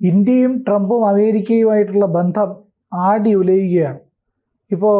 ഇന്ത്യയും ട്രംപും അമേരിക്കയുമായിട്ടുള്ള ബന്ധം ആടി ഉലയുകയാണ്. ഇപ്പോൾ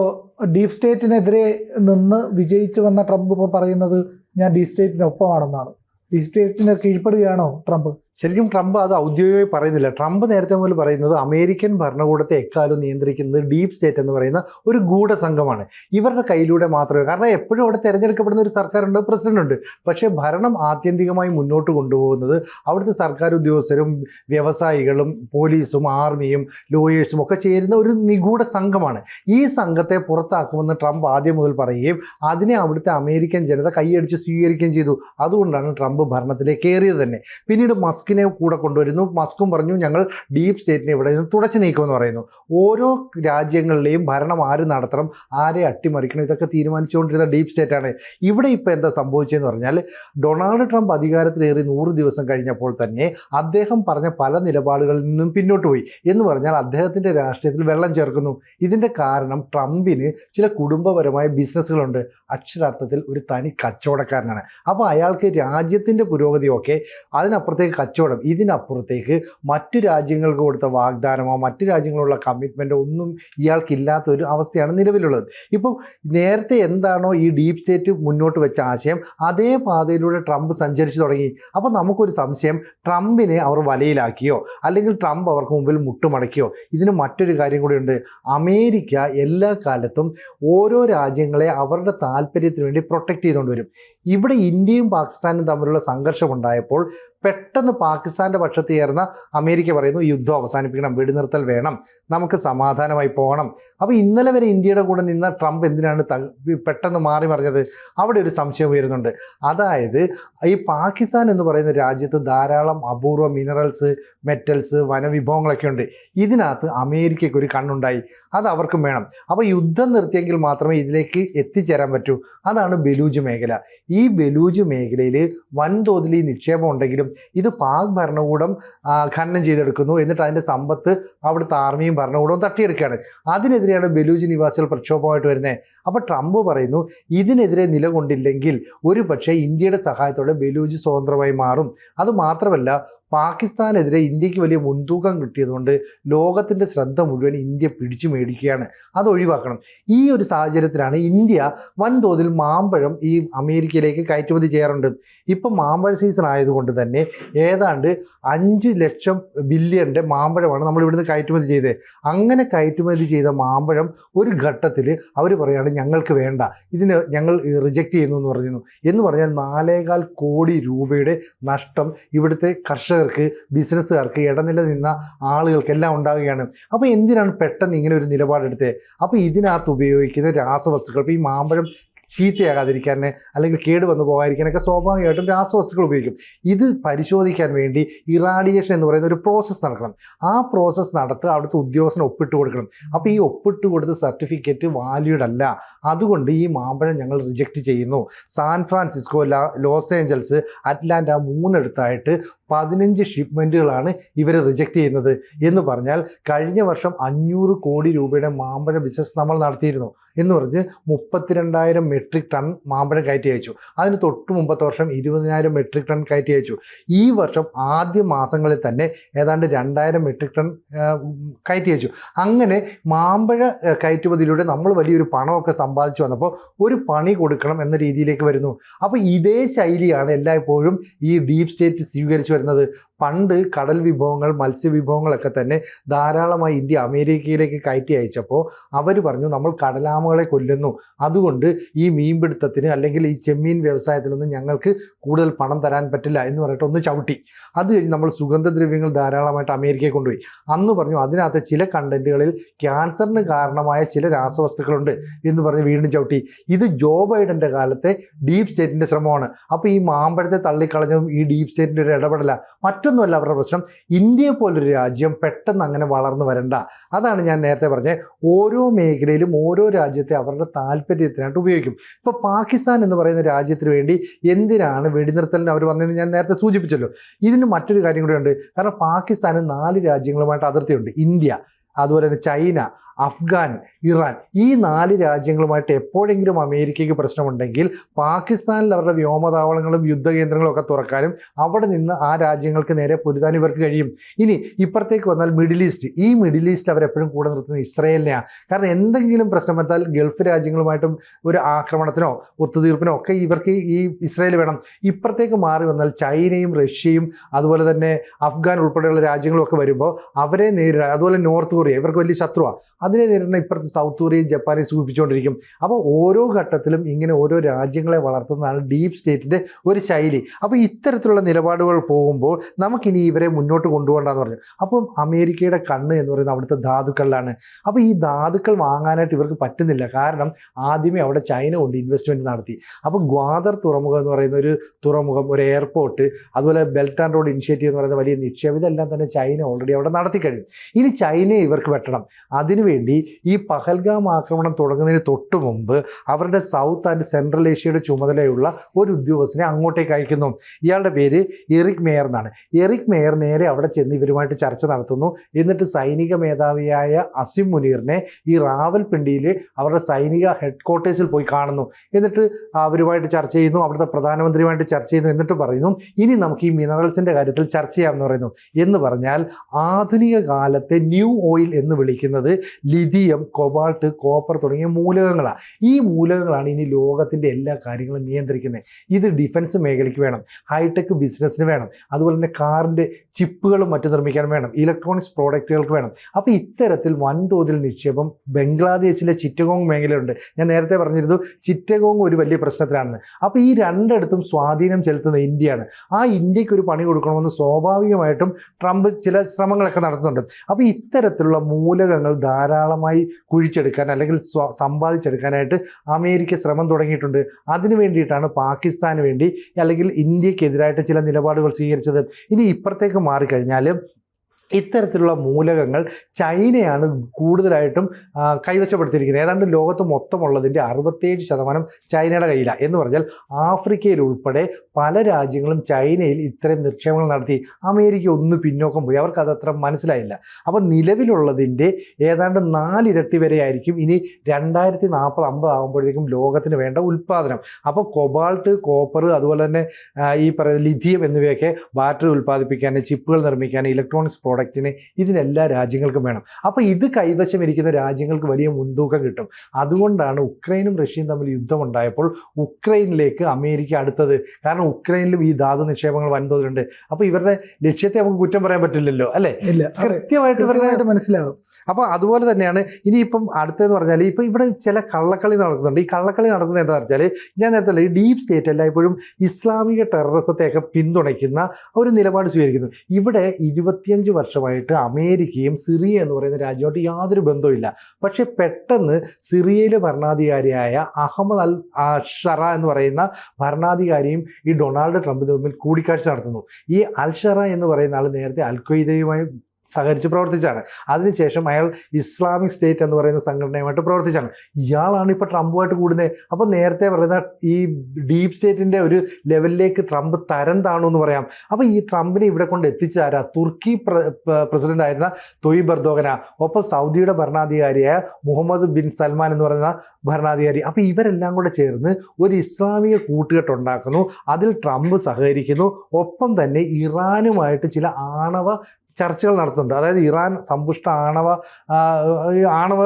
ഡീപ് സ്റ്റേറ്റിനെതിരെ നിന്ന് വിജയിച്ചു വന്ന ട്രംപ് ഇപ്പോൾ പറയുന്നത് ഞാൻ ഡീപ് സ്റ്റേറ്റിനൊപ്പമാണെന്നാണ്. ഡീപ് സ്റ്റേറ്റിന് കീഴ്പ്പെടുകയാണോ ട്രംപ്? ശരിക്കും ട്രംപ് അത് ഔദ്യോഗികമായി പറയുന്നില്ല. ട്രംപ് നേരത്തെ മുതൽ പറയുന്നത് അമേരിക്കൻ ഭരണകൂടത്തെ എക്കാലം നിയന്ത്രിക്കുന്നത് ഡീപ് സ്റ്റേറ്റ് എന്ന് പറയുന്ന ഒരു ഗൂഢസംഘമാണ്. ഇവരുടെ കയ്യിലൂടെ മാത്രമേ കാരണം എപ്പോഴും അവിടെ തിരഞ്ഞെടുക്കപ്പെടുന്ന ഒരു സർക്കാരുണ്ട് പ്രസിഡന്റ് ഉണ്ട് പക്ഷേ ഭരണം ആത്യന്തികമായി മുന്നോട്ട് കൊണ്ടുപോകുന്നത് അവിടുത്തെ സർക്കാർ ഉദ്യോഗസ്ഥരും വ്യവസായികളും പോലീസും ആർമിയും ലോയേഴ്സും ഒക്കെ ചേരുന്ന ഒരു നിഗൂഢ സംഘമാണ്. ഈ സംഘത്തെ പുറത്താക്കുമെന്ന് ട്രംപ് ആദ്യം മുതൽ പറയുകയും അതിനെ അവിടുത്തെ അമേരിക്കൻ ജനത കൈയടിച്ച് സ്വീകരിക്കുകയും ചെയ്തു. അതുകൊണ്ടാണ് ട്രംപ് ഭരണത്തിലേക്ക് കയറിയത് തന്നെ. പിന്നീട് മസ്കിനെ കൂടെ കൊണ്ടുവരുന്നു. മസ്കും പറഞ്ഞു ഞങ്ങൾ ഡീപ് സ്റ്റേറ്റിനെ ഇവിടെ നിന്ന് തുടച്ചു നീക്കുമെന്ന് പറയുന്നു. ഓരോ രാജ്യങ്ങളിലെയും ഭരണം ആര് നടത്തണം ആരെ അട്ടിമറിക്കണം ഇതൊക്കെ തീരുമാനിച്ചുകൊണ്ടിരുന്ന ഡീപ് സ്റ്റേറ്റാണ്. ഇവിടെ ഇപ്പോൾ എന്താ സംഭവിച്ചതെന്ന് പറഞ്ഞാൽ ഡൊണാൾഡ് ട്രംപ് അധികാരത്തിലേറി നൂറ് ദിവസം കഴിഞ്ഞപ്പോൾ തന്നെ അദ്ദേഹം പറഞ്ഞ പല നിലപാടുകളിൽ നിന്നും പിന്നോട്ട് പോയി എന്ന് പറഞ്ഞാൽ അദ്ദേഹത്തിന്റെ രാഷ്ട്രീയത്തിൽ വെള്ളം ചേർക്കുന്നു. ഇതിന്റെ കാരണം ട്രംപിന് ചില കുടുംബപരമായ ബിസിനസ്സുകളുണ്ട്. അക്ഷരാർത്ഥത്തിൽ ഒരു തനി കച്ചവടക്കാരനാണ്. അപ്പോൾ അയാൾക്ക് രാജ്യത്തിന്റെ പുരോഗതിയൊക്കെ അതിനപ്പുറത്തേക്ക് കച്ചവടം. ഇതിനപ്പുറത്തേക്ക് മറ്റു രാജ്യങ്ങൾക്ക് കൊടുത്ത വാഗ്ദാനമോ മറ്റു രാജ്യങ്ങളുള്ള കമ്മിറ്റ്മെന്റോ ഒന്നും ഇയാൾക്കില്ലാത്ത ഒരു അവസ്ഥയാണ് നിലവിലുള്ളത്. ഇപ്പം നേരത്തെ എന്താണോ ഈ ഡീപ് സ്റ്റേറ്റ് മുന്നോട്ട് വെച്ച ആശയം അതേ പാതയിലൂടെ ട്രംപ് സഞ്ചരിച്ചു തുടങ്ങി. അപ്പോൾ നമുക്കൊരു സംശയം ട്രംപിനെ അവർ വലയിലാക്കിയോ അല്ലെങ്കിൽ ട്രംപ് അവർക്ക് മുമ്പിൽ മുട്ടുമടക്കിയോ? ഇതിന് മറ്റൊരു കാര്യം കൂടിയുണ്ട് അമേരിക്ക എല്ലാ കാലത്തും ഓരോ രാജ്യങ്ങളെ അവരുടെ താല്പര്യത്തിന് വേണ്ടി പ്രൊട്ടക്റ്റ് ചെയ്തുകൊണ്ട് വരും. ഇവിടെ ഇന്ത്യയും പാകിസ്ഥാനും തമ്മിലുള്ള സംഘർഷമുണ്ടായപ്പോൾ പെട്ടെന്ന് പാകിസ്ഥാന്റെ പക്ഷത്ത് ചേർന്ന അമേരിക്ക പറയുന്നു യുദ്ധം അവസാനിപ്പിക്കണം വെടിനിർത്തൽ വേണം നമുക്ക് സമാധാനമായി പോകണം. അപ്പോൾ ഇന്നലെ വരെ ഇന്ത്യയുടെ കൂടെ നിന്ന ട്രംപ് എന്തിനാണ് പെട്ടെന്ന് മാറി മറിഞ്ഞത്? അവിടെ ഒരു സംശയം ഉയരുന്നുണ്ട്. അതായത് ഈ പാകിസ്ഥാൻ എന്ന് പറയുന്ന രാജ്യത്ത് ധാരാളം അപൂർവ മിനറൽസ് മെറ്റൽസ് വനവിഭവങ്ങളൊക്കെ ഉണ്ട്. ഇതിനകത്ത് അമേരിക്കയ്ക്ക് ഒരു കണ്ണുണ്ടായി. അത് അവർക്കും വേണം. അപ്പോൾ യുദ്ധം നിർത്തിയെങ്കിൽ മാത്രമേ ഇതിലേക്ക് എത്തിച്ചേരാൻ പറ്റൂ. അതാണ് ബലൂജ് മേഖല. ഈ ബലൂജ് മേഖലയിൽ വൻതോതിൽ ഈ നിക്ഷേപം ഉണ്ടെങ്കിലും ഇത് പാക് ഭരണകൂടം ഖനനം ചെയ്തെടുക്കുന്നു. എന്നിട്ട് അതിന്റെ സമ്പത്ത് അവിടുത്തെ ആർമിയും ഭരണകൂടവും തട്ടിയെടുക്കുകയാണ്. അതിനെതിരെയാണ് ബലൂജി നിവാസികൾ പ്രക്ഷോഭമായിട്ട് വരുന്നത് അപ്പോൾ ട്രംപ് പറയുന്നു ഇതിനെതിരെ നിലകൊണ്ടില്ലെങ്കിൽ ഒരു പക്ഷേ ഇന്ത്യയുടെ സഹായത്തോടെ ബലൂജി സ്വതന്ത്രമായി മാറും. അത് മാത്രമല്ല പാകിസ്ഥാനെതിരെ ഇന്ത്യയ്ക്ക് വലിയ മുൻതൂക്കം കിട്ടിയതുകൊണ്ട് ലോകത്തിന്റെ ശ്രദ്ധ മുഴുവൻ ഇന്ത്യ പിടിച്ചു മേടിക്കുകയാണ്. അത് ഒഴിവാക്കണം. ഈ ഒരു സാഹചര്യത്തിലാണ് ഇന്ത്യ വൻതോതിൽ മാമ്പഴം ഈ അമേരിക്കയിലേക്ക് കയറ്റുമതി ചെയ്യാറുണ്ട്. ഇപ്പം മാമ്പഴ സീസൺ ആയതുകൊണ്ട് തന്നെ ഏതാണ്ട് അഞ്ച് ലക്ഷം ബില്യണിന്റെ മാമ്പഴമാണ് നമ്മൾ ഇവിടുന്ന് കയറ്റുമതി ചെയ്തത്. അങ്ങനെ കയറ്റുമതി ചെയ്ത മാമ്പഴം ഒരു ഘട്ടത്തിൽ അവർ പറയുകയാണ് ഞങ്ങൾക്ക് വേണ്ട ഇതിന് ഞങ്ങൾ റിജക്റ്റ് ചെയ്യുന്നു എന്ന് പറയുന്നു എന്ന് പറഞ്ഞാൽ നാലേകാൽ കോടി രൂപയുടെ നഷ്ടം ഇവിടുത്തെ കർഷകർക്ക് ബിസിനസ്സുകാർക്ക് ഇടനില നിന്ന ആളുകൾക്കെല്ലാം ഉണ്ടാവുകയാണ്. അപ്പോൾ എന്തിനാണ് പെട്ടെന്ന് ഇങ്ങനെ ഒരു നിലപാടെടുത്തത് അപ്പോൾ ഇതിനകത്ത് ഉപയോഗിക്കുന്ന രാസവസ്തുക്കൾ ഇപ്പോൾ ഈ മാമ്പഴം ചീത്തയാകാതിരിക്കാൻ അല്ലെങ്കിൽ കേട് വന്നു പോകാതിരിക്കാനൊക്കെ സ്വാഭാവികമായിട്ടും രാസവസ്തുക്കൾ ഉപയോഗിക്കും. ഇത് പരിശോധിക്കാൻ വേണ്ടി ഇറാഡിയേഷൻ എന്ന് പറയുന്ന ഒരു പ്രോസസ്സ് നടക്കണം. ആ പ്രോസസ്സ് നടത്തുക അവിടുത്തെ ഉദ്യോഗസ്ഥന് ഒപ്പിട്ട് കൊടുക്കണം. അപ്പോൾ ഈ ഒപ്പിട്ട് കൊടുത്ത സർട്ടിഫിക്കറ്റ് വാല്യൂഡ് അല്ല. അതുകൊണ്ട് ഈ മാമ്പഴം ഞങ്ങൾ റിജക്റ്റ് ചെയ്യുന്നു. San Francisco Los Angeles Atlanta മൂന്നിടത്തായിട്ട് പതിനഞ്ച് ഷിപ്മെന്റുകളാണ് ഇവർ റിജക്റ്റ് ചെയ്യുന്നത്. എന്ന് പറഞ്ഞാൽ കഴിഞ്ഞ വർഷം അഞ്ഞൂറ് കോടി രൂപയുടെ മാമ്പഴ ബിസിനസ് നമ്മൾ നടത്തിയിരുന്നു. എന്ന് പറഞ്ഞ് മുപ്പത്തിരണ്ടായിരം മെട്രിക് ടൺ മാമ്പഴം കയറ്റി അയച്ചു. അതിന് തൊട്ട് മുമ്പത്തെ വർഷം ഇരുപതിനായിരം മെട്രിക് ടൺ കയറ്റി അയച്ചു. ഈ വർഷം ആദ്യ മാസങ്ങളിൽ തന്നെ ഏതാണ്ട് രണ്ടായിരം മെട്രിക് ടൺ കയറ്റി അയച്ചു. അങ്ങനെ മാമ്പഴ കയറ്റുമതിയിലൂടെ നമ്മൾ വലിയൊരു പണമൊക്കെ സമ്പാദിച്ചു വന്നപ്പോൾ ഒരു പണി കൊടുക്കണം എന്ന രീതിയിലേക്ക് വരുന്നു. അപ്പോൾ ഇതേ ശൈലിയാണ് എല്ലായ്പ്പോഴും ഈ ഡീപ് സ്റ്റേറ്റ് സ്വീകരിച്ചു വരുന്നത് പണ്ട് കടൽ വിഭവങ്ങൾ മത്സ്യവിഭവങ്ങളൊക്കെ തന്നെ ധാരാളമായി ഇന്ത്യ അമേരിക്കയിലേക്ക് കയറ്റി അയച്ചപ്പോൾ അവർ പറഞ്ഞു നമ്മൾ കടലാമകളെ കൊല്ലുന്നു. അതുകൊണ്ട് ഈ മീൻപിടുത്തത്തിന് അല്ലെങ്കിൽ ഈ ചെമ്മീൻ വ്യവസായത്തിലൊന്നും ഞങ്ങൾക്ക് കൂടുതൽ പണം തരാൻ പറ്റില്ല എന്ന് പറഞ്ഞിട്ട് ഒന്ന് ചവിട്ടി. അത് കഴിഞ്ഞ് നമ്മൾ സുഗന്ധദ്രവ്യങ്ങൾ ധാരാളമായിട്ട് അമേരിക്കയിൽ കൊണ്ടുപോയി. അന്ന് പറഞ്ഞു അതിനകത്ത് ചില കണ്ടന്റുകളിൽ ക്യാൻസറിന് കാരണമായ ചില രാസവസ്തുക്കളുണ്ട് എന്ന് പറഞ്ഞ് വീണ്ടും ചവിട്ടി. ഇത് ജോ ബൈഡന്റെ കാലത്തെ ഡീപ് സ്റ്റേറ്റിന്റെ ശ്രമമാണ്. അപ്പോൾ ഈ മാമ്പഴത്തെ തള്ളിക്കളഞ്ഞതും ഈ ഡീപ് സ്റ്റേറ്റിന്റെ ഒരു ഇടപെടല. മറ്റൊന്നുമല്ല അവരുടെ പ്രശ്നം. ഇന്ത്യ പോലൊരു രാജ്യം പെട്ടെന്ന് അങ്ങനെ വളർന്നു വരണ്ട. അതാണ് ഞാൻ നേരത്തെ പറഞ്ഞത്. ഓരോ മേഖലയിലും ഓരോ രാജ്യത്തെ അവരുടെ താല്പര്യത്തിനായിട്ട് ഉപയോഗിക്കും. ഇപ്പോൾ പാകിസ്ഥാൻ എന്ന് പറയുന്ന രാജ്യത്തിന് വേണ്ടി എന്തിനാണ് വെടിനിർത്തലിന് അവർ വന്നതെന്ന് ഞാൻ നേരത്തെ സൂചിപ്പിച്ചല്ലോ. ഇതിന് മറ്റൊരു കാര്യം കൂടെ ഉണ്ട് കാരണം പാകിസ്ഥാന് നാല് രാജ്യങ്ങളുമായിട്ട് അതിർത്തിയുണ്ട്. ഇന്ത്യ അതുപോലെ തന്നെ ചൈന. അഫ്ഗാൻ ഇറാൻ ഈ നാല് രാജ്യങ്ങളുമായിട്ട് എപ്പോഴെങ്കിലും അമേരിക്കയ്ക്ക് പ്രശ്നമുണ്ടെങ്കിൽ പാകിസ്ഥാനിൽ അവരുടെ വ്യോമതാവളങ്ങളും യുദ്ധകേന്ദ്രങ്ങളും ഒക്കെ തുറക്കാനും അവിടെ നിന്ന് ആ രാജ്യങ്ങൾക്ക് നേരെ പൊരുതാൻ ഇവർക്ക് കഴിയും. ഇനി ഇപ്പുറത്തേക്ക് വന്നാൽ മിഡിൽ ഈസ്റ്റ്. ഈ മിഡിൽ ഈസ്റ്റ് അവരെപ്പോഴും കൂടെ നിർത്തുന്നത് ഇസ്രയേലിനെയാണ് കാരണം എന്തെങ്കിലും പ്രശ്നം വന്നാൽ ഗൾഫ് രാജ്യങ്ങളുമായിട്ടും ഒരു ആക്രമണത്തിനോ ഒത്തുതീർപ്പിനോ ഒക്കെ ഇവർക്ക് ഈ ഇസ്രയേൽ വേണം. ഇപ്പുറത്തേക്ക് മാറി വന്നാൽ ചൈനയും റഷ്യയും അതുപോലെ തന്നെ അഫ്ഗാൻ ഉൾപ്പെടെയുള്ള രാജ്യങ്ങളും ഒക്കെ വരുമ്പോൾ അവരെ നേരിടാൻ അതുപോലെ നോർത്ത് കൊറിയ ഇവർക്ക് വലിയ ശത്രുവാണ് അതിനെ നേരിടുന്ന ഇപ്പുറത്ത് സൗത്ത് കൊറിയയും ജപ്പാനെയും സൂചിപ്പിച്ചുകൊണ്ടിരിക്കും. അപ്പോൾ ഓരോ ഘട്ടത്തിലും ഇങ്ങനെ ഓരോ രാജ്യങ്ങളെ വളർത്തുന്നതാണ് ഡീപ്പ് സ്റ്റേറ്റിന്റെ ഒരു ശൈലി. അപ്പോൾ ഇത്തരത്തിലുള്ള നിലപാടുകൾ പോകുമ്പോൾ നമുക്കിനി ഇവരെ മുന്നോട്ട് കൊണ്ടുപോകണ്ടെന്ന് പറഞ്ഞു. അപ്പം അമേരിക്കയുടെ കണ്ണ് എന്ന് പറയുന്നത് അവിടുത്തെ ധാതുക്കളിലാണ്. അപ്പോൾ ഈ ധാതുക്കൾ വാങ്ങാനായിട്ട് ഇവർക്ക് പറ്റുന്നില്ല. കാരണം ആദ്യമേ അവിടെ ചൈന കൊണ്ട് ഇൻവെസ്റ്റ്മെന്റ് നടത്തി. അപ്പോൾ ഗ്വാദർ തുറമുഖം എന്ന് പറയുന്ന ഒരു തുറമുഖം ഒരു എയർപോർട്ട് അതുപോലെ ബെൽറ്റ് ആൻഡ് റോഡ് ഇനിഷ്യേറ്റീവ് എന്ന് പറയുന്ന വലിയ നിക്ഷേപം ഇതെല്ലാം തന്നെ ചൈന ഓൾറെഡി അവിടെ നടത്തി കഴിഞ്ഞു ഇനി ചൈനയെ ഇവർക്ക് വെട്ടണം. അതിനുവേണ്ടി ഈ പഹൽഗാം ആക്രമണം തുടങ്ങുന്നതിന് തൊട്ട് മുമ്പ് അവരുടെ സൗത്ത് ആൻഡ് സെൻട്രൽ ഏഷ്യയുടെ ചുമതലയുള്ള ഒരു ഉദ്യോഗസ്ഥനെ അങ്ങോട്ടേക്ക് അയക്കുന്നു. ഇയാളുടെ പേര് എറിക് മേയർ എന്നാണ്. എറിക് മേയർ നേരെ അവിടെ ചെന്ന് ഇവരുമായിട്ട് ചർച്ച നടത്തുന്നു. എന്നിട്ട് സൈനിക മേധാവിയായ അസിം മുനീറിനെ ഈ റാവൽപിണ്ടിയിൽ അവരുടെ സൈനിക ഹെഡ് ക്വാർട്ടേഴ്സിൽ പോയി കാണുന്നു. എന്നിട്ട് അവരുമായിട്ട് ചർച്ച ചെയ്യുന്നു. അവിടുത്തെ പ്രധാനമന്ത്രിയുമായിട്ട് ചർച്ച ചെയ്യുന്നു. എന്നിട്ട് പറയുന്നു ഇനി നമുക്ക് ഈ മിനറൽസിന്റെ കാര്യത്തിൽ ചർച്ച ചെയ്യാമെന്ന് പറയുന്നു. എന്ന് പറഞ്ഞാൽ ആധുനിക കാലത്തെ ന്യൂ ഓയിൽ എന്ന് വിളിക്കുന്നത് ലിഥിയം കൊബാൾട്ട് കോപ്പർ തുടങ്ങിയ മൂലകങ്ങളാണ് ഈ മൂലകങ്ങളാണ് ഇനി ലോകത്തിന്റെ എല്ലാ കാര്യങ്ങളും നിയന്ത്രിക്കുന്നത്. ഇത് ഡിഫൻസ് മേഖലയ്ക്ക് വേണം ഹൈടെക് ബിസിനസ്സിന് വേണം അതുപോലെ തന്നെ കാറിന്റെ ചിപ്പുകളും മറ്റു നിർമ്മിക്കാൻ വേണം ഇലക്ട്രോണിക്സ് പ്രോഡക്റ്റുകൾക്ക് വേണം. അപ്പോൾ ഇത്തരത്തിൽ വൻതോതിൽ നിക്ഷേപം ബംഗ്ലാദേശിലെ ചിറ്റഗോങ് മേഖലയുണ്ട് ഞാൻ നേരത്തെ പറഞ്ഞിരുന്നു ചിറ്റഗോങ് ഒരു വലിയ പ്രശ്നത്തിലാണെന്ന്. അപ്പോൾ ഈ രണ്ടിടത്തും സ്വാധീനം ചെലുത്തുന്ന ഇന്ത്യയാണ്. ആ ഇന്ത്യയ്ക്ക് ഒരു പണി കൊടുക്കണമെന്ന് സ്വാഭാവികമായിട്ടും ട്രംപ് ചില ശ്രമങ്ങളൊക്കെ നടത്തുന്നുണ്ട്. അപ്പോൾ ഇത്തരത്തിലുള്ള മൂലകങ്ങൾ ധാരാളമായി കുഴിച്ചെടുക്കാൻ അല്ലെങ്കിൽ സ്വ സമ്പാദിച്ചെടുക്കാനായിട്ട് അമേരിക്ക ശ്രമം തുടങ്ങിയിട്ടുണ്ട്. അതിനു വേണ്ടിയിട്ടാണ് പാകിസ്ഥാന് വേണ്ടി അല്ലെങ്കിൽ ഇന്ത്യക്കെതിരായിട്ട് ചില നിലപാടുകൾ സ്വീകരിച്ചത്. ഇനി ഇപ്പുറത്തേക്ക് മാറിക്കഴിഞ്ഞാൽ ഇത്തരത്തിലുള്ള മൂലകങ്ങൾ ചൈനയാണ് കൂടുതലായിട്ടും കൈവശപ്പെടുത്തിയിരിക്കുന്നത്. ഏതാണ്ട് ലോകത്ത് മൊത്തമുള്ളതിന്റെ അറുപത്തേഴ് ശതമാനം ചൈനയുടെ കയ്യിലാണ് എന്ന് പറഞ്ഞാൽ ആഫ്രിക്കയിൽ ഉൾപ്പെടെ പല രാജ്യങ്ങളും ചൈനയിൽ ഇത്തരം നിക്ഷേപങ്ങൾ നടത്തി. അമേരിക്ക ഒന്ന് പിന്നോക്കം പോയി. അവർക്ക് അതത്ര മനസ്സിലായില്ല. അപ്പോൾ നിലവിലുള്ളതിന്റെ ഏതാണ്ട് നാലിരട്ടി വരെ ആയിരിക്കും ഇനി രണ്ടായിരത്തി നാൽപ്പത് അമ്പത് ആകുമ്പോഴത്തേക്കും ലോകത്തിന് വേണ്ട ഉൽപ്പാദനം. അപ്പോൾ കൊബാൾട്ട് കോപ്പർ അതുപോലെ തന്നെ ഈ പറയുന്ന ലിഥിയം എന്നിവയൊക്കെ ബാറ്ററി ഉൽപ്പാദിപ്പിക്കാൻ ചിപ്പുകൾ നിർമ്മിക്കാൻ ഇലക്ട്രോണിക്സ് പ്രോഡക്റ്റിന് ഇതിനെല്ലാ രാജ്യങ്ങൾക്കും വേണം. അപ്പോൾ ഇത് കൈവശം ഇരിക്കുന്ന രാജ്യങ്ങൾക്ക് വലിയ മുൻതൂക്കം കിട്ടും. അതുകൊണ്ടാണ് ഉക്രൈനും റഷ്യയും തമ്മിൽ യുദ്ധമുണ്ടായപ്പോൾ ഉക്രൈനിലേക്ക് അമേരിക്ക അടുത്തത്. കാരണം ഉക്രൈനിലും ഈ ധാതു നിക്ഷേപങ്ങൾ വൻതോതിലുണ്ട്. അപ്പോൾ ഇവരുടെ ലക്ഷ്യത്തെ നമുക്ക് കുറ്റം പറയാൻ പറ്റില്ലല്ലോ അല്ലേ. കൃത്യമായിട്ട് ഇവരുടെ മനസ്സിലാവും. മനസ്സിലാകും അപ്പോൾ അതുപോലെ തന്നെയാണ് ഇനിയിപ്പം അടുത്തതെന്ന് പറഞ്ഞാൽ ഇപ്പോൾ ഇവിടെ ചില കള്ളക്കളി നടക്കുന്നുണ്ട്. ഈ കള്ളക്കളി നടക്കുന്നത് എന്താ വെച്ചാൽ ഞാൻ നേരത്തെ ഈ ഡീപ് സ്റ്റേറ്റ് എല്ലായ്പ്പോഴും ഇസ്ലാമിക ടെററിസത്തെയൊക്കെ പിന്തുണയ്ക്കുന്ന ഒരു നിലപാട് സ്വീകരിക്കുന്നു. ഇവിടെ ഇരുപത്തിയഞ്ച് വർഷമായിട്ട് അമേരിക്കയും സിറിയ എന്ന് പറയുന്ന രാജ്യമായിട്ട് യാതൊരു ബന്ധവുമില്ല. പക്ഷേ പെട്ടെന്ന് സിറിയയിലെ ഭരണാധികാരിയായ അഹമ്മദ് അൽ ഷറ എന്ന് പറയുന്ന ഭരണാധികാരിയും ഈ ഡൊണാൾഡ് ട്രംപ് തമ്മിൽ കൂടിക്കാഴ്ച നടത്തുന്നു. ഈ അൽഷറ എന്ന് പറയുന്ന ആൾ നേരത്തെ അൽ ഖ്വയ്ദയുമായി സഹകരിച്ച് പ്രവർത്തിച്ചാണ്. അതിനുശേഷം അയാൾ ഇസ്ലാമിക് സ്റ്റേറ്റ് എന്ന് പറയുന്ന സംഘടനയുമായിട്ട് പ്രവർത്തിച്ചാണ്. ഇയാളാണ് ഇപ്പോൾ ട്രംപുമായിട്ട് കൂടുന്നത്. അപ്പോൾ നേരത്തെ പറയുന്ന ഈ ഡീപ് സ്റ്റേറ്റിന്റെ ഒരു ലെവലിലേക്ക് ട്രംപ് തരം താണു എന്ന് പറയാം. അപ്പോൾ ഈ ട്രംപിനെ ഇവിടെ കൊണ്ട് എത്തിച്ചാരാ തുർക്കി പ്രസിഡന്റ് ആയിരുന്ന തൊയ് ബർദോഗന ഒപ്പം സൗദിയുടെ ഭരണാധികാരിയായ മുഹമ്മദ് ബിൻ സൽമാൻ എന്ന് പറയുന്ന ഭരണാധികാരി. അപ്പോൾ ഇവരെല്ലാം കൂടെ ചേർന്ന് ഒരു ഇസ്ലാമിക കൂട്ടുകെട്ടുണ്ടാക്കുന്നു അതിൽ ട്രംപ് സഹകരിക്കുന്നു. ഒപ്പം തന്നെ ഇറാനുമായിട്ട് ചില ആണവ ചർച്ചകൾ നടത്തുന്നുണ്ട്. അതായത് ഇറാൻ സമ്പുഷ്ട ആണവ ആണവ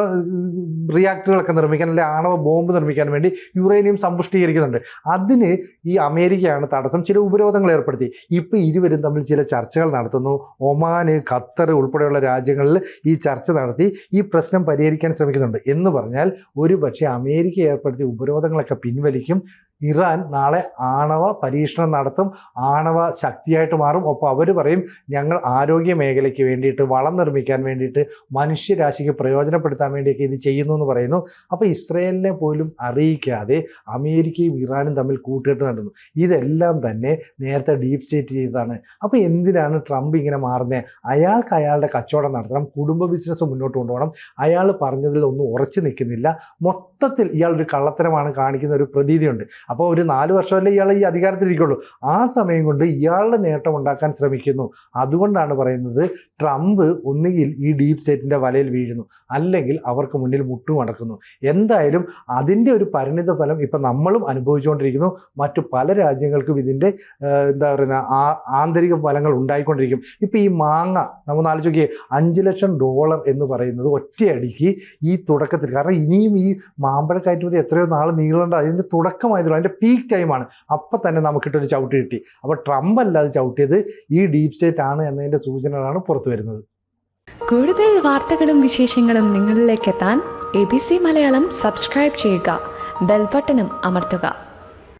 റിയാക്ടറുകളൊക്കെ നിർമ്മിക്കാൻ അല്ലെങ്കിൽ ആണവ ബോംബ് നിർമ്മിക്കാൻ വേണ്ടി യുറേനിയം സമ്പുഷ്ടീകരിക്കുന്നുണ്ട്. അതിന് ഈ അമേരിക്കയാണ് തടസ്സം. ചില ഉപരോധങ്ങൾ ഏർപ്പെടുത്തി. ഇപ്പോൾ ഇരുവരും തമ്മിൽ ചില ചർച്ചകൾ നടത്തുന്നു. ഒമാൻ ഖത്തർ ഉൾപ്പെടെയുള്ള രാജ്യങ്ങളിൽ ഈ ചർച്ച നടത്തി ഈ പ്രശ്നം പരിഹരിക്കാൻ ശ്രമിക്കുന്നുണ്ട്. എന്ന് പറഞ്ഞാൽ ഒരു പക്ഷേ അമേരിക്ക ഏർപ്പെടുത്തിയ ഉപരോധങ്ങളൊക്കെ പിൻവലിക്കും. ഇറാൻ നാളെ ആണവ പരീക്ഷണം നടത്തും ആണവ ശക്തിയായിട്ട് മാറും. ഒപ്പം അവർ പറയും ഞങ്ങൾ ആരോഗ്യ മേഖലയ്ക്ക് വേണ്ടിയിട്ട് വളം നിർമ്മിക്കാൻ വേണ്ടിയിട്ട് മനുഷ്യരാശിക്ക് പ്രയോജനപ്പെടുത്താൻ വേണ്ടിയൊക്കെ ഇത് ചെയ്യുന്നു എന്ന് പറയുന്നു. അപ്പോൾ ഇസ്രയേലിനെ പോലും അറിയിക്കാതെ അമേരിക്കയും ഇറാനും തമ്മിൽ കൂട്ടുകെട്ട് നടന്നു. ഇതെല്ലാം തന്നെ നേരത്തെ ഡീപ് സ്റ്റേറ്റ് ചെയ്തതാണ്. അപ്പോൾ എന്തിനാണ് ട്രംപ് ഇങ്ങനെ മാറുന്നത് അയാൾക്ക് അയാളുടെ കച്ചവടം നടത്തണം കുടുംബ ബിസിനസ് മുന്നോട്ട് കൊണ്ടുപോകണം. അയാൾ പറഞ്ഞതിൽ ഒന്നും ഉറച്ചു നിൽക്കുന്നില്ല. മൊത്തത്തിൽ ഇയാളൊരു കള്ളത്തരമാണ് കാണിക്കുന്ന ഒരു പ്രതീതിയുണ്ട്. അപ്പോൾ ഒരു നാല് വർഷമല്ലേ ഇയാൾ ഈ അധികാരത്തിലിരിക്കുള്ളൂ. ആ സമയം കൊണ്ട് ഇയാളുടെ നേട്ടം ഉണ്ടാക്കാൻ ശ്രമിക്കുന്നു. അതുകൊണ്ടാണ് പറയുന്നത് ട്രംപ് ഒന്നുകിൽ ഈ ഡീപ് സ്റ്റേറ്റിന്റെ വലയിൽ വീഴുന്നു അല്ലെങ്കിൽ അവർക്ക് മുന്നിൽ മുട്ടുമടക്കുന്നു എന്തായാലും അതിന്റെ ഒരു പരിണിത ഫലം ഇപ്പം നമ്മളും അനുഭവിച്ചുകൊണ്ടിരിക്കുന്നു. മറ്റു പല രാജ്യങ്ങൾക്കും ഇതിന്റെ എന്താ പറയുന്ന ആന്തരിക ഫലങ്ങൾ ഉണ്ടായിക്കൊണ്ടിരിക്കും. ഇപ്പം ഈ മാങ്ങ നമ്മൾ ആലോചിക്കുക അഞ്ച് ലക്ഷം ഡോളർ എന്ന് പറയുന്നത് ഒറ്റയടിക്ക് ഈ തുടക്കത്തിൽ കാരണം ഇനിയും ഈ മാമ്പഴ കയറ്റുമതി എത്രയോ നാൾ നീളേണ്ട അതിന്റെ തുടക്കമായതുള്ളൂ അതിന്റെ പീക്ക് ടൈമാണ് അപ്പം തന്നെ നമുക്കിട്ടൊരു ചവിട്ട് കിട്ടി. അപ്പോൾ ട്രംപ് അല്ലാതെ ചവിട്ടിയത്. ഈ ഡീപ് സ്റ്റേറ്റ് ആണ് എന്നതിന്റെ സൂചനകളാണ് പുറത്തു വരുന്നത്. കൂടുതൽ വാർത്തകളും വിശേഷങ്ങളും നിങ്ങളിലേക്ക് എത്താൻ A B C Malayalam subscribe ചെയ്യുക. ബെൽബട്ടനും അമർത്തുക.